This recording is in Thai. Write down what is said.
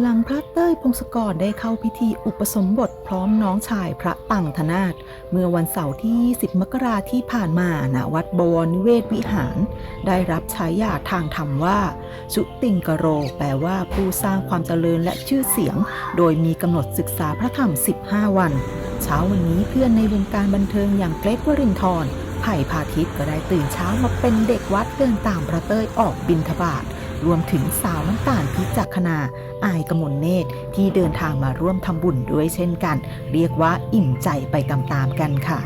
หลังพระเต้ยพงศกรได้เข้าพิธีอุปสมบทพร้อมน้องชายพระตังธนาถเมื่อวันเสาร์ที่ 10 มกราที่ผ่านมาณวัดบวรนิเวศวิหาร ได้รับฉายาทางธรรมว่าสุติงกโร แปลว่าผู้สร้างความเจริญและชื่อเสียง โดยมีกำหนดศึกษาพระธรรม 15 วัน เช้าวันนี้เพื่อนในวงการบันเทิงอย่างเกรทวรินทร์ไผ่พาทิตย์ก็ได้ตื่นเช้ามาเป็นเด็กวัดเดินตามพระเต้ยออกบิณฑบาต รวมถึงสาวน้ำตาลพิจักขณาอายกมลเนตรที่เดินทางมาร่วมทำบุญด้วยเช่นกัน เรียกว่าอิ่มใจไปตามๆกันค่ะ